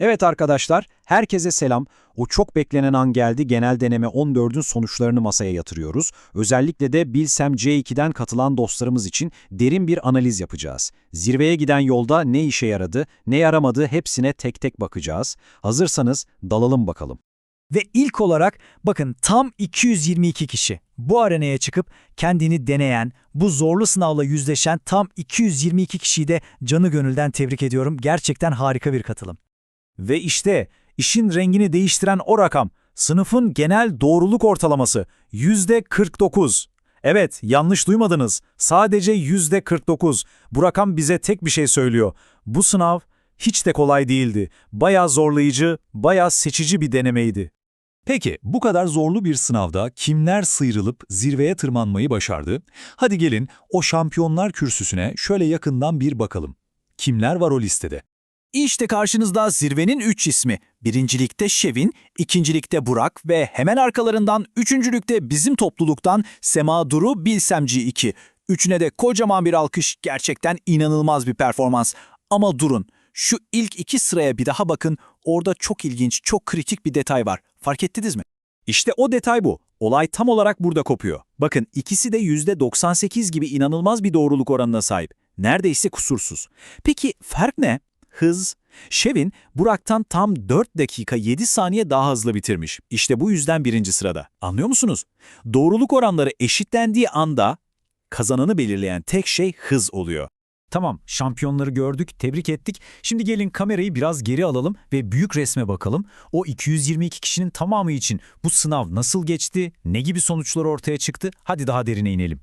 Evet arkadaşlar, herkese selam. O çok beklenen an geldi. Genel deneme 14'ün sonuçlarını masaya yatırıyoruz. Özellikle de Bilsem C2'den katılan dostlarımız için derin bir analiz yapacağız. Zirveye giden yolda ne işe yaradı, ne yaramadı hepsine tek tek bakacağız. Hazırsanız dalalım bakalım. Ve ilk olarak bakın tam 222 kişi bu arenaya çıkıp kendini deneyen, bu zorlu sınavla yüzleşen tam 222 kişiyi de canı gönülden tebrik ediyorum. Gerçekten harika bir katılım. Ve işte işin rengini değiştiren o rakam, sınıfın genel doğruluk ortalaması %49. Evet, yanlış duymadınız. Sadece %49. Bu rakam bize tek bir şey söylüyor. Bu sınav hiç de kolay değildi. Bayağı zorlayıcı, bayağı seçici bir denemeydi. Peki, bu kadar zorlu bir sınavda kimler sıyrılıp zirveye tırmanmayı başardı? Hadi gelin o şampiyonlar kürsüsüne şöyle yakından bir bakalım. Kimler var o listede? İşte karşınızda zirvenin 3 ismi. Birincilikte Şevin, ikincilikte Burak ve hemen arkalarından üçüncülükte bizim topluluktan Sema Duru Bilsemci 2. Üçüne de kocaman bir alkış, gerçekten inanılmaz bir performans. Ama durun, şu ilk iki sıraya bir daha bakın, orada çok ilginç, çok kritik bir detay var. Fark ettiniz mi? İşte o detay bu. Olay tam olarak burada kopuyor. Bakın ikisi de %98 gibi inanılmaz bir doğruluk oranına sahip. Neredeyse kusursuz. Peki fark ne? Hız. Şevin, Burak'tan tam 4 dakika 7 saniye daha hızlı bitirmiş. İşte bu yüzden birinci sırada. Anlıyor musunuz? Doğruluk oranları eşitlendiği anda kazananı belirleyen tek şey hız oluyor. Tamam, şampiyonları gördük, tebrik ettik. Şimdi gelin kamerayı biraz geri alalım ve büyük resme bakalım. O 222 kişinin tamamı için bu sınav nasıl geçti, ne gibi sonuçlar ortaya çıktı? Hadi daha derine inelim.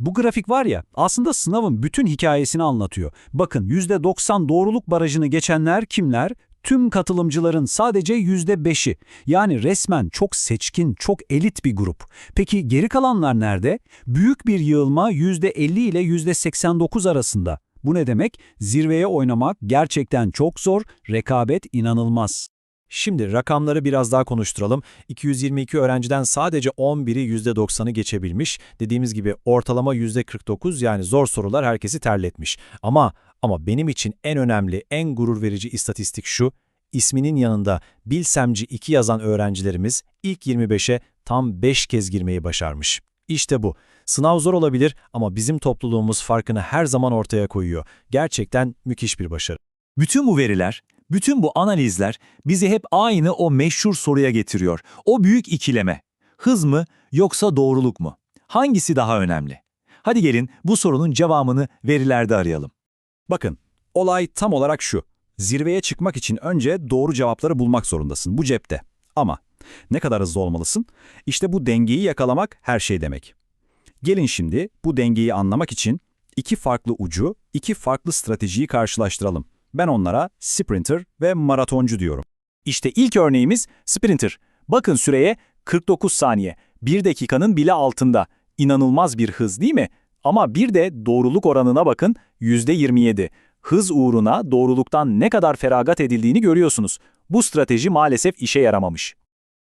Bu grafik var ya, aslında sınavın bütün hikayesini anlatıyor. Bakın %90 doğruluk barajını geçenler kimler? Tüm katılımcıların sadece %5'i. Yani resmen çok seçkin, çok elit bir grup. Peki geri kalanlar nerede? Büyük bir yığılma %50 ile %89 arasında. Bu ne demek? Zirveye oynamak gerçekten çok zor, rekabet inanılmaz. Şimdi rakamları biraz daha konuşturalım. 222 öğrenciden sadece 11'i %90'ı geçebilmiş. Dediğimiz gibi ortalama %49 yani zor sorular herkesi terletmiş. Ama ama benim için en önemli, en gurur verici istatistik şu. isminin yanında Bilsemci 2 yazan öğrencilerimiz ilk 25'e tam 5 kez girmeyi başarmış. İşte bu. Sınav zor olabilir ama bizim topluluğumuz farkını her zaman ortaya koyuyor. Gerçekten müthiş bir başarı. Bütün bu veriler, bütün bu analizler bizi hep aynı o meşhur soruya getiriyor. O büyük ikileme. Hız mı yoksa doğruluk mu? Hangisi daha önemli? Hadi gelin bu sorunun cevabını verilerde arayalım. Bakın, olay tam olarak şu. Zirveye çıkmak için önce doğru cevapları bulmak zorundasın. Bu cepte. Ama ne kadar hızlı olmalısın? İşte bu dengeyi yakalamak her şey demek. Gelin şimdi bu dengeyi anlamak için iki farklı ucu, iki farklı stratejiyi karşılaştıralım. Ben onlara sprinter ve maratoncu diyorum. İşte ilk örneğimiz sprinter. Bakın süreye 49 saniye. 1 dakikanın bile altında. İnanılmaz bir hız değil mi? Ama bir de doğruluk oranına bakın %27. Hız uğruna doğruluktan ne kadar feragat edildiğini görüyorsunuz. Bu strateji maalesef işe yaramamış.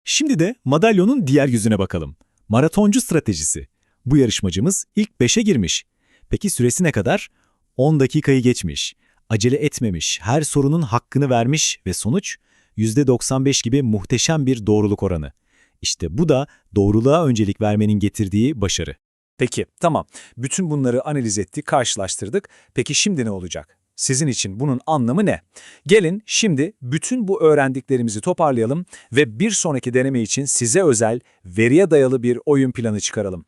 Şimdi de madalyonun diğer yüzüne bakalım. Maratoncu stratejisi. Bu yarışmacımız ilk 5'e girmiş. Peki süresi ne kadar? 10 dakikayı geçmiş. Acele etmemiş, her sorunun hakkını vermiş ve sonuç %95 gibi muhteşem bir doğruluk oranı. İşte bu da doğruluğa öncelik vermenin getirdiği başarı. Peki, tamam. Bütün bunları analiz ettik, karşılaştırdık. Peki şimdi ne olacak? Sizin için bunun anlamı ne? Gelin şimdi bütün bu öğrendiklerimizi toparlayalım ve bir sonraki deneme için size özel, veriye dayalı bir oyun planı çıkaralım.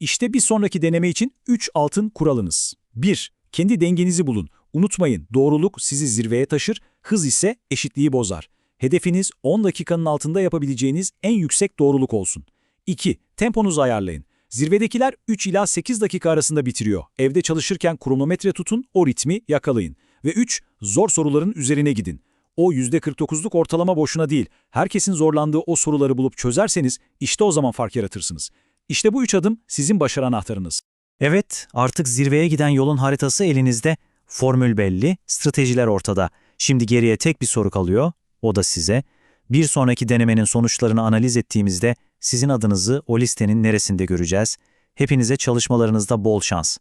İşte bir sonraki deneme için 3 altın kuralınız. 1. Kendi dengenizi bulun. Unutmayın, doğruluk sizi zirveye taşır, hız ise eşitliği bozar. Hedefiniz 10 dakikanın altında yapabileceğiniz en yüksek doğruluk olsun. 2. Temponuzu ayarlayın. Zirvedekiler 3 ila 8 dakika arasında bitiriyor. Evde çalışırken kronometre tutun, o ritmi yakalayın. Ve 3. Zor soruların üzerine gidin. O %49'luk ortalama boşuna değil. Herkesin zorlandığı o soruları bulup çözerseniz işte o zaman fark yaratırsınız. İşte bu üç adım sizin başarı anahtarınız. Evet, artık zirveye giden yolun haritası elinizde. Formül belli, stratejiler ortada. Şimdi geriye tek bir soru kalıyor, o da size. Bir sonraki denemenin sonuçlarını analiz ettiğimizde sizin adınızı o listenin neresinde göreceğiz? Hepinize çalışmalarınızda bol şans.